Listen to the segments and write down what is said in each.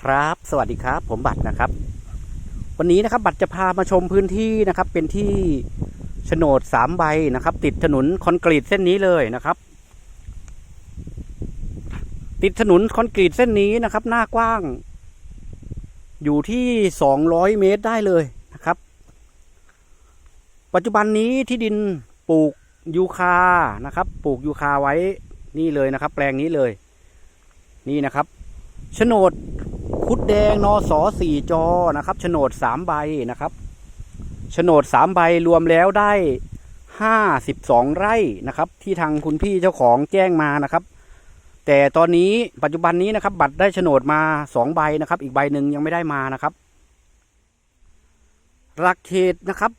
ครับ สวัสดีครับ ผมบัตรนะครับ วันนี้นะครับบัตรจะพามาชมพื้นที่นะครับ เป็นที่โฉนดสามใบนะครับ ติดถนนคอนกรีตเส้นนี้เลยนะครับ ติดถนนคอนกรีตเส้นนี้นะครับ หน้ากว้าง อยู่ที่สองร้อยเมตรได้เลยนะครับ ปัจจุบันนี้ที่ดินปลูกยูคานะครับ ปลูกยูคาไว้นี่เลยนะครับ แปลงนี้เลย นี่นะครับโฉนด คุดแดงนอสอสี่จอนะครับโฉนดสามใบนะครับโฉนดสามใบรวมแล้วได้ห้าสิบสองไร่นะครับ ที่ทางคุณพี่เจ้าของแจ้งมานะครับ แต่ตอนนี้ปัจจุบันนี้นะครับ บัตรได้โฉนดมาสองใบนะครับ อีกใบหนึ่งยังไม่ได้มานะครับหลักเขตนะครับ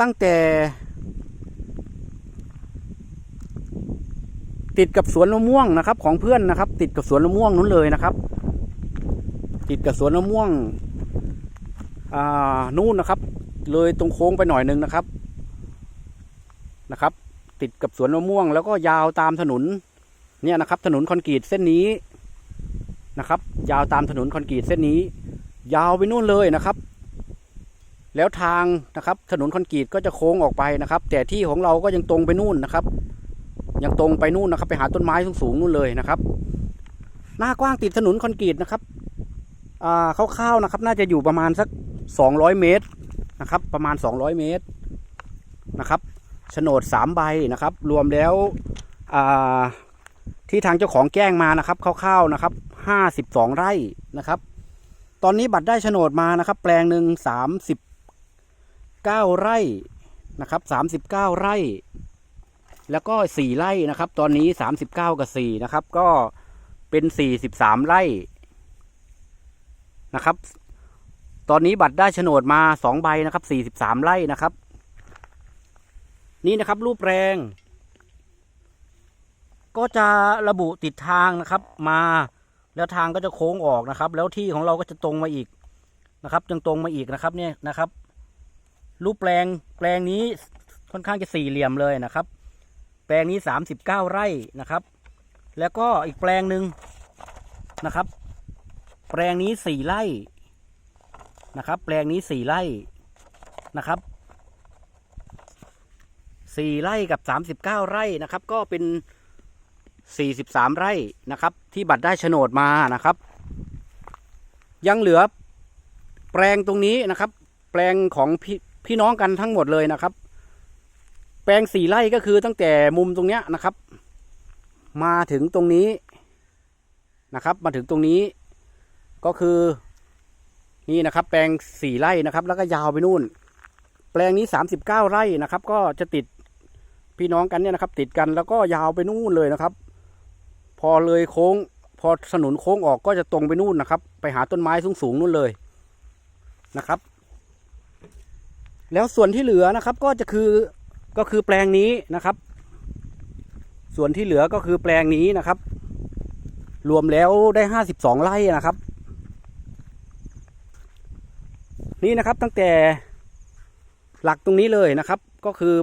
ตั้งแต่ ติดกับสวนมะม่วงนะครับ ของเพื่อนนะครับ ติดกับสวนมะม่วงนู้นเลยนะครับ ติดกับสวนมะม่วงอ่านู่นนะครับ เลยตรงโค้งไปหน่อยหนึงนะครับนะครับ ติดกับสวนมะม่วง แล้วก็ยาวตามถนนเนี่ยนะครับ ถนนคอนกรีตเส้นนี้นะครับ ยาวตามถนนคอนกรีตเส้นนี้ ยาวไปนู่นเลยนะครับ แล้วทางนะครับ ถนนคอนกรีตก็จะโค้งออกไปนะครับ แต่ที่ของเราก็ยังตรงไปนู่นนะครับ ยังตรงไปนู่นนะครับ ไปหาต้นไม้สูงๆนู่นเลยนะครับ หน้ากว้างติดถนนคอนกรีตนะครับ คร่าวๆนะครับ น่าจะอยู่ประมาณสักสองร้อยเมตรนะครับ ประมาณสองร้อยเมตรนะครับโฉนดสามใบนะครับ รวมแล้วที่ทางเจ้าของแจ้งมานะครับคร่าวๆนะครับห้าสิบสองไร่นะครับ ตอนนี้บัตรได้โฉนดมานะครับ แปลงหนึ่งสามสิบเก้าไร่นะครับสามสิบเก้าไร่ แล้วก็สี่ไร่นะครับ ตอนนี้สามสิบเก้ากับสี่นะครับ ก็เป็นสี่สิบสามไร่ นะครับ ตอนนี้บัตรได้โฉนดมาสองใบนะครับสี่สิบสามไร่นะครับ นี่นะครับรูปแปลงก็จะระบุติดทางนะครับ มา แล้วทางก็จะโค้งออกนะครับ แล้วที่ของเราก็จะตรงมาอีกนะครับยังตรงมาอีกนะครับเนี่ยนะครับ รูปแปลงแปลงนี้ค่อนข้างจะสี่เหลี่ยมเลยนะครับ แปลงนี้สามสิบเก้าไร่นะครับ แล้วก็อีกแปลงหนึ่งนะครับ แปลงนี้สี่ไร่นะครับ แปลงนี้สี่ไร่นะครับสี่ไร่กับสามสิบเก้าไร่นะครับ ก็เป็นสี่สิบสามไร่นะครับ ที่บัตรได้โฉนดมานะครับ ยังเหลือแปลงตรงนี้นะครับ แปลงของพี่พี่น้องกันทั้งหมดเลยนะครับ แปลงสี่ไร่ก็คือตั้งแต่มุมตรงเนี้ยนะครับ มาถึงตรงนี้นะครับ มาถึงตรงนี้ ก็คือนี่นะครับ แปลงสี่ไร่นะครับ แล้วก็ยาวไปนู่น แปลงนี้สามสิบเก้าไร่นะครับ ก็จะติดพี่น้องกันเนี่ยนะครับ ติดกันแล้วก็ยาวไปนู่นเลยนะครับ พอเลยโค้ง พอถนนโค้งออกก็จะตรงไปนู่นนะครับ ไปหาต้นไม้สูงๆนู่นเลยนะครับ แล้วส่วนที่เหลือนะครับ ก็จะคือก็คือแปลงนี้นะครับ ส่วนที่เหลือก็คือแปลงนี้นะครับ รวมแล้วได้ห้าสิบสองไร่นะครับ นี่นะครับตั้งแต่หลักตรงนี้เลยนะครับ ก็คือ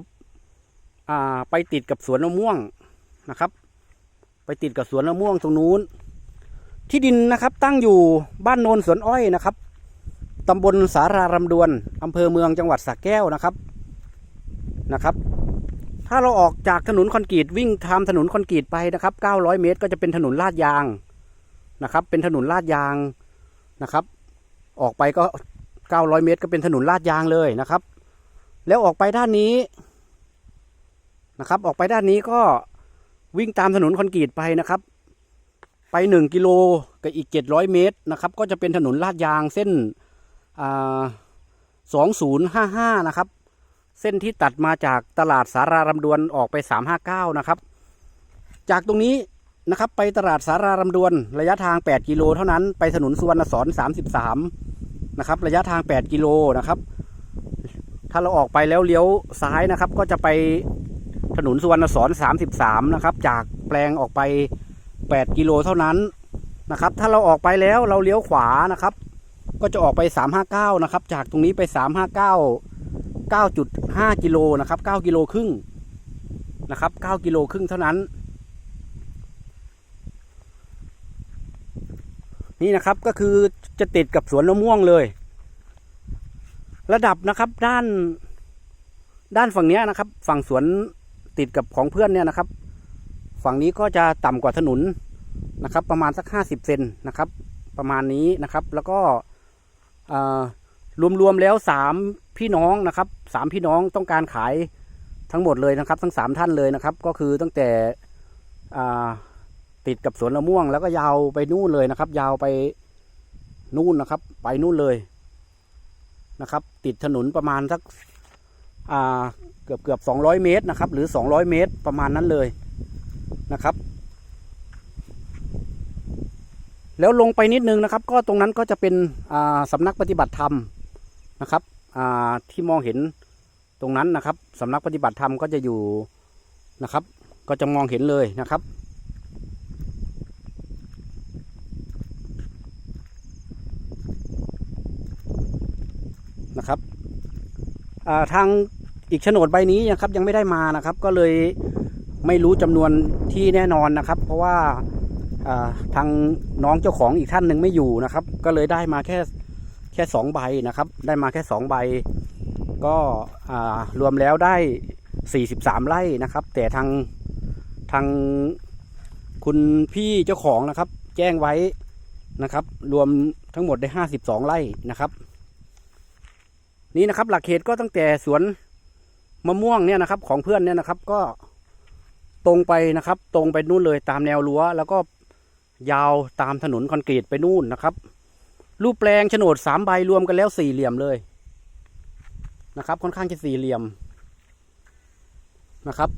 อ่าไปติดกับสวนมะม่วงนะครับ ไปติดกับสวนมะม่วงตรงนู้น ที่ดินนะครับตั้งอยู่บ้านโนนสวนอ้อยนะครับตำบลสารารำดวนอำเภอเมืองจังหวัดสระแก้วนะครับนะครับ ถ้าเราออกจากถนนคอนกรีตวิ่งทำถนนคอนกรีตไปนะครับ 900 เมตร ก็จะเป็นถนนลาดยางนะครับ เป็นถนนลาดยางนะครับ ออกไปก็ 900 เมตร ก็เป็นถนนลาดยางเลยนะครับ แล้วออกไปด้านนี้นะครับ ออกไปด้านนี้ก็วิ่งตามถนนคอนกรีตไปนะครับ ไปหนึ่งกิโลกับอีกเจ็ดร้อยเมตรนะครับ ก็จะเป็นถนนลาดยางเส้นสองศูนย์ห้าห้านะครับ เส้นที่ตัดมาจากตลาดสารารำดวนออกไปสามห้าเก้านะครับ จากตรงนี้นะครับไปตลาดสารารำดวนระยะทางแปดกิโลเท่านั้น ไปถนนสุวรรณสอนสามสิบสาม นะครับ ระยะทางแปดกิโลนะครับ ถ้าเราออกไปแล้วเลี้ยวซ้ายนะครับ ก็จะไปถนนสุวรรณสอน33 นะครับ จากแปลงออกไป 8 กิโลเท่านั้นนะครับ ถ้าเราออกไปแล้วเราเลี้ยวขวานะครับ ก็จะออกไป 359 นะครับ จากตรงนี้ไป 359 9.5 กิโลนะครับ 9 กิโลครึ่งนะครับ 9 กิโลครึ่งเท่านั้น นี่นะครับก็คือ จะติดกับสวนมะม่วงเลย ระดับนะครับด้าน ด้านฝั่งนี้นะครับ ฝั่งสวนติดกับของเพื่อนเนี่ยนะครับ ฝั่งนี้ก็จะต่ำกว่าถนนนะครับ ประมาณสักห้าสิบเซนนะครับ ประมาณนี้นะครับ แล้วก็อ่ารวมๆแล้วสามพี่น้องนะครับสามพี่น้องต้องการขายทั้งหมดเลยนะครับ ทั้งสามท่านเลยนะครับ ก็คือตั้งแต่ติดกับสวนมะม่วง แล้วก็ยาวไปนู่นเลยนะครับ ยาวไป นู่นนะครับ ไปนู่นเลยนะครับ ติดถนนประมาณสักอ่าเกือบเกือบสองร้อยเมตรนะครับ หรือสองร้อยเมตรประมาณนั้นเลยนะครับ แล้วลงไปนิดนึงนะครับ ก็ตรงนั้นก็จะเป็นอ่าสำนักปฏิบัติธรรมนะครับที่มองเห็นตรงนั้นนะครับสำนักปฏิบัติธรรมก็จะอยู่นะครับ ก็จะมองเห็นเลยนะครับ นะครับทางอีกโฉนดใบนี้นะครับยังไม่ได้มานะครับ ก็เลยไม่รู้จำนวนที่แน่นอนนะครับ เพราะว่าทางน้องเจ้าของอีกท่านหนึ่งไม่อยู่นะครับ ก็เลยได้มาแค่แค่สองใบนะครับ ได้มาแค่สองใบ ก็รวมแล้วได้สี่สิบสามไร่นะครับ แต่ทางทางคุณพี่เจ้าของนะครับ แจ้งไว้นะครับ รวมทั้งหมดได้ห้าสิบสองไร่นะครับ นี่นะครับ หลักเขตก็ตั้งแต่สวนมะม่วงเนี่ยนะครับ ของเพื่อนเนี่ยนะครับ ก็ตรงไปนะครับ ตรงไปนู่นเลยตามแนวรั้ว แล้วก็ยาวตามถนนคอนกรีตไปนู่นนะครับ รูปแปลงโฉนดสามใบรวมกันแล้วสี่เหลี่ยมเลยนะครับ ค่อนข้างจะสี่เหลี่ยมนะครับ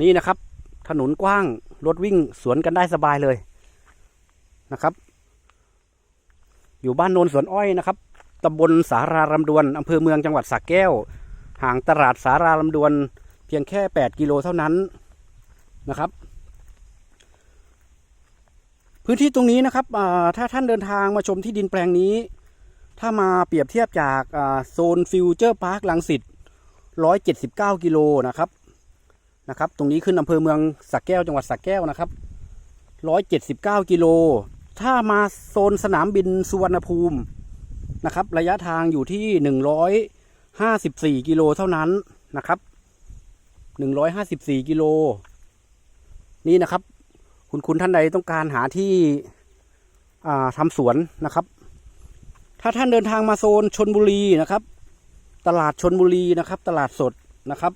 นี่นะครับ ถนนกว้างรถวิ่งสวนกันได้สบายเลยนะครับ อยู่บ้านโนนสวนอ้อยนะครับ ตำบลสารารำดวนอำเภอเมืองจังหวัดสระแก้ว ห่างตลาดสารารำดวน เพียงแค่แปดกิโลเท่านั้นนะครับ พื้นที่ตรงนี้นะครับถ้าท่านเดินทางมาชมที่ดินแปลงนี้ ถ้ามาเปรียบเทียบจากโซนฟิวเจอร์พาร์คลังสิต179 กิโลนะครับนะครับ ตรงนี้ขึ้นอำเภอเมืองสักแก้วจังหวัดสักแก้วนะครับ 179 กิโล ถ้ามาโซนสนามบินสุวรรณภูมิ นะครับ ระยะทางอยู่ที่154กิโลเท่านั้นนะครับ154กิโล นี่นะครับ คุณคุณท่านใดต้องการหาที่ทำสวนนะครับ ถ้าท่านเดินทางมาโซนชนบุรีนะครับ ตลาดชนบุรีนะครับ ตลาดสดนะครับ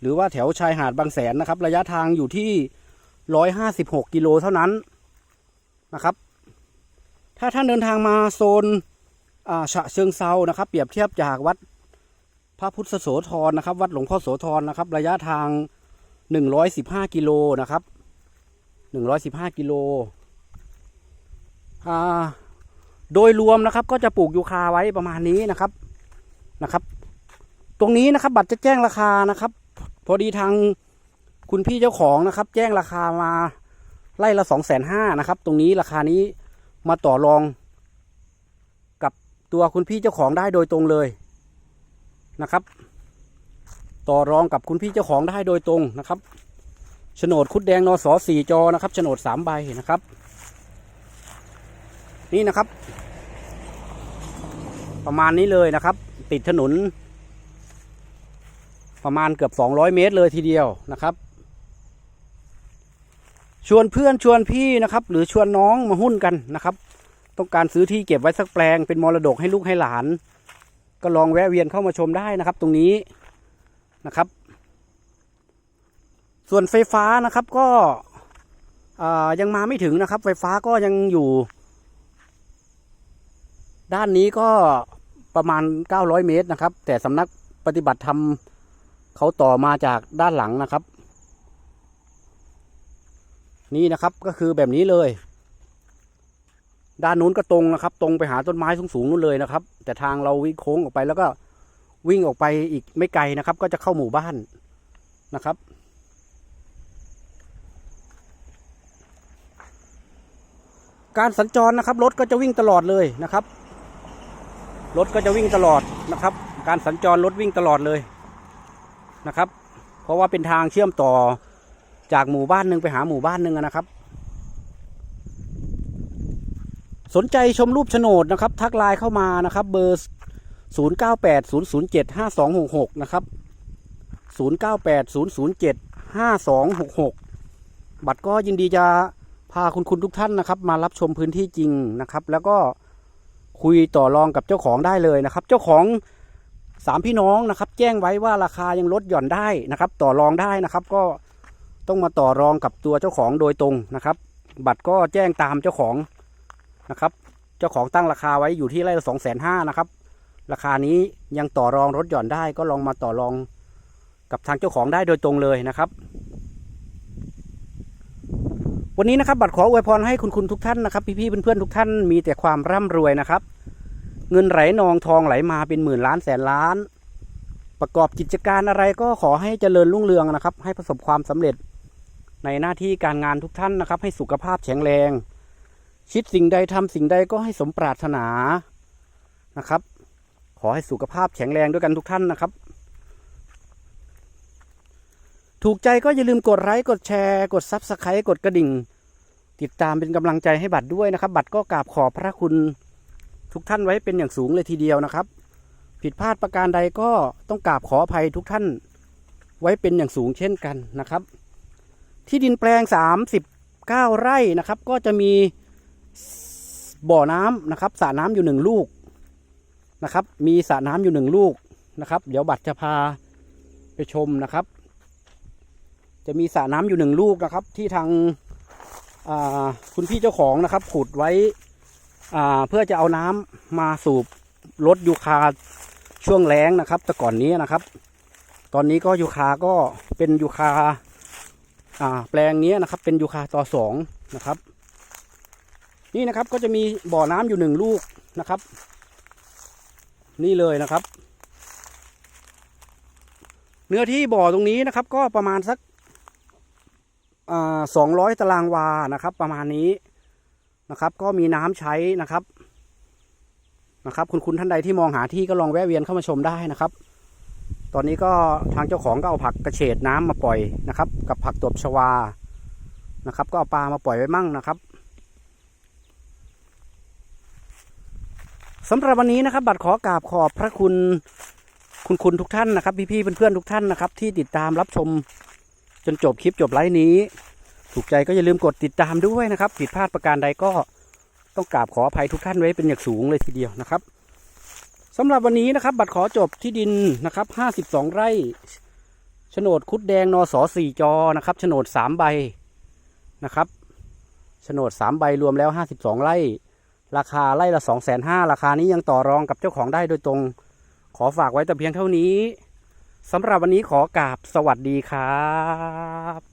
หรือว่าแถวชายหาดบางแสนนะครับ ระยะทางอยู่ที่ร้อยห้าสิบหกกิโลเท่านั้นนะครับ ถ้าท่านเดินทางมาโซน ฉะเชิงเซานะครับ เปรียบเทียบจากวัดพระพุทธโสธรนะครับ วัดหลวงพ่อโสธรนะครับ ระยะทางหนึ่งร้อยสิบห้ากิโลนะครับหนึ่งร้อยสิบห้ากิโลอ่าโดยรวมนะครับ ก็จะปลูกยูคาไว้ประมาณนี้นะครับนะครับ ตรงนี้นะครับ บัตรจะแจ้งราคานะครับ พอดีทางคุณพี่เจ้าของนะครับ แจ้งราคามาไล่ละสองแสนห้านะครับ ตรงนี้ราคานี้มาต่อรอง ตัวคุณพี่เจ้าของได้โดยตรงเลยนะครับ ต่อรองกับคุณพี่เจ้าของได้โดยตรงนะครับโฉนดคุดแดงนอสอสี่จอนะครับโฉนดสามใบนะครับ นี่นะครับ ประมาณนี้เลยนะครับ ติดถนน ประมาณเกือบสองร้อยเมตรเลยทีเดียวนะครับ ชวนเพื่อนชวนพี่นะครับ หรือชวนน้องมาหุ้นกันนะครับ ต้องการซื้อที่เก็บไว้สักแปลง เป็นมรดกให้ลูกให้หลาน ก็ลองแวะเวียนเข้ามาชมได้นะครับ ตรงนี้นะครับ ส่วนไฟฟ้านะครับก็ยังมาไม่ถึงนะครับ ไฟฟ้าก็ยังอยู่ ด้านนี้ก็ประมาณ 900 เมตรนะครับ แต่สำนักปฏิบัติธรรมเขาต่อมาจากด้านหลังนะครับ นี่นะครับก็คือแบบนี้เลย ด้านนู้นก็ตรงนะครับ ตรงไปหาต้นไม้สูงๆนู้นเลยนะครับ แต่ทางเราวิ่งโค้งออกไปแล้วก็วิ่งออกไปอีกไม่ไกลนะครับ ก็จะเข้าหมู่บ้านนะครับ การสัญจรนะครับ รถก็จะวิ่งตลอดเลยนะครับ รถก็จะวิ่งตลอดนะครับ การสัญจรรถวิ่งตลอดเลยนะครับ เพราะว่าเป็นทางเชื่อมต่อจากหมู่บ้านหนึ่งไปหาหมู่บ้านหนึ่งนะครับ สนใจชมรูปโฉนดนะครับ ทักไลน์เข้ามานะครับ เบอร์ 0 9 8 0 0 7 5 2 6 6 นะครับ 0 9 8 0 0 7 5 2 6 6 บัตรก็ยินดีจะพาคุณคุณทุกท่านนะครับ มารับชมพื้นที่จริงนะครับ แล้วก็คุยต่อรองกับเจ้าของได้เลยนะครับ เจ้าของสามพี่น้องนะครับ แจ้งไว้ว่าราคายังลดหย่อนได้นะครับ ต่อรองได้นะครับ ก็ต้องมาต่อรองกับตัวเจ้าของโดยตรงนะครับ บัตรก็แจ้งตามเจ้าของ นะครับ เจ้าของตั้งราคาไว้อยู่ที่ไร่ละสองแสนห้านะครับ ราคานี้ยังต่อรองลดหย่อนได้ก็ลองมาต่อรองกับทางเจ้าของได้โดยตรงเลยนะครับ วันนี้นะครับบัตรขออวยพรให้คุณคุณทุกท่านนะครับ พี่ๆเพื่อนๆทุกท่านมีแต่ความร่ำรวยนะครับ เงินไหลนองทองไหลมาเป็นหมื่นล้านแสนล้าน ประกอบกิจการอะไรก็ขอให้เจริญรุ่งเรืองนะครับ ให้ประสบความสำเร็จในหน้าที่การงานทุกท่านนะครับ ให้สุขภาพแข็งแรง คิดสิ่งใดทำสิ่งใดก็ให้สมปรารถนานะครับ ขอให้สุขภาพแข็งแรงด้วยกันทุกท่านนะครับ ถูกใจก็อย่าลืมกดไลค์กดแชร์ กดซับสไครต์กดกระดิ่ง ติดตามเป็นกำลังใจให้บัตรด้วยนะครับ บัตรก็กราบขอบพระคุณทุกท่านไว้เป็นอย่างสูงเลยทีเดียวนะครับ ผิดพลาดประการใดก็ต้องกราบขออภัยทุกท่านไว้เป็นอย่างสูงเช่นกันนะครับ ที่ดินแปลง 39 ไร่นะครับ ก็จะมี บ่อน้ำนะครับสระน้ำอยู่หนึ่งลูกนะครับ มีสระน้ำอยู่หนึ่งลูกนะครับ เดี๋ยวบัตรจะพาไปชมนะครับ จะมีสระน้ำอยู่หนึ่งลูกนะครับ ที่ทางาคุณพี่เจ้าของนะครับ ขุดไว้เพื่อจะเอาน้ำมาสูบลดยูคาช่วงแล้งนะครับ แต่ก่อนนี้นะครับ ตอนนี้ก็ยูคาก็เป็นยูคาอ่าแปลงนี้นะครับ เป็นยูคาต่อสองนะครับ นี่นะครับก็จะมีบ่อน้ำอยู่หนึ่งลูกนะครับ นี่เลยนะครับ เนื้อที่บ่อตรงนี้นะครับ ก็ประมาณสักสองร้อยตารางวานะครับ ประมาณนี้นะครับ ก็มีน้ำใช้นะครับนะครับ คุณคุณท่านใดที่มองหาที่ก็ลองแวะเวียนเข้ามาชมได้นะครับ ตอนนี้ก็ทางเจ้าของก็เอาผักกระเฉดน้ำมาปล่อยนะครับ กับผักตบชวานะครับ ก็เอาปลามาปล่อยไว้มั่งนะครับ สำหรับวันนี้นะครับ บัตรขอกราบขอบพระคุณคุณคุณทุกท่านนะครับ พี่ๆเพื่อนๆทุกท่านนะครับ ที่ติดตามรับชมจนจบคลิปจบไลฟ์นี้ ถูกใจก็อย่าลืมกดติดตามด้วยนะครับผิดพลาดประการใดก็ต้องกราบขออภัยทุกท่านไว้เป็นอย่างสูงเลยทีเดียวนะครับสำหรับวันนี้นะครับ บัตรขอจบที่ดินนะครับ 52 ไร่โฉนดคุดแดงนสสี่จอนะครับโฉนด3ใบนะครับโฉนด3ใบรวมแล้ว52ไร่ ราคาไร่ละ2 5 0 0 0ราคานี้ยังต่อรองกับเจ้าของได้โดยตรง ขอฝากไว้แต่เพียงเท่านี้สำหรับวันนี้ขอกราบสวัสดีครับ